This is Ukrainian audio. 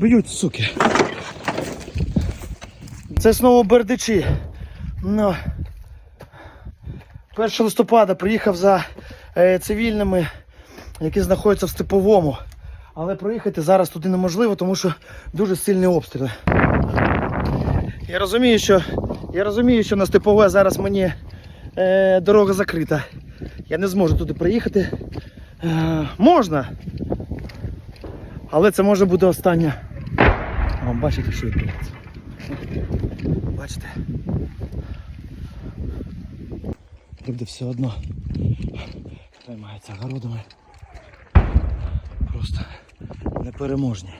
Б'ють, суки. Це знову бердичі. Ну. 1 листопада приїхав за е, цивільними, які знаходяться в степовому. Але проїхати зараз туди неможливо, тому що дуже сильні обстріли. Я розумію, що, я розумію, що на степове зараз мені е, дорога закрита. Я не зможу туди приїхати. Е, можна. Але це може бути остання. О, бачите, що відбувається. Бачите? Люди все одно займаються городами. Просто непереможні.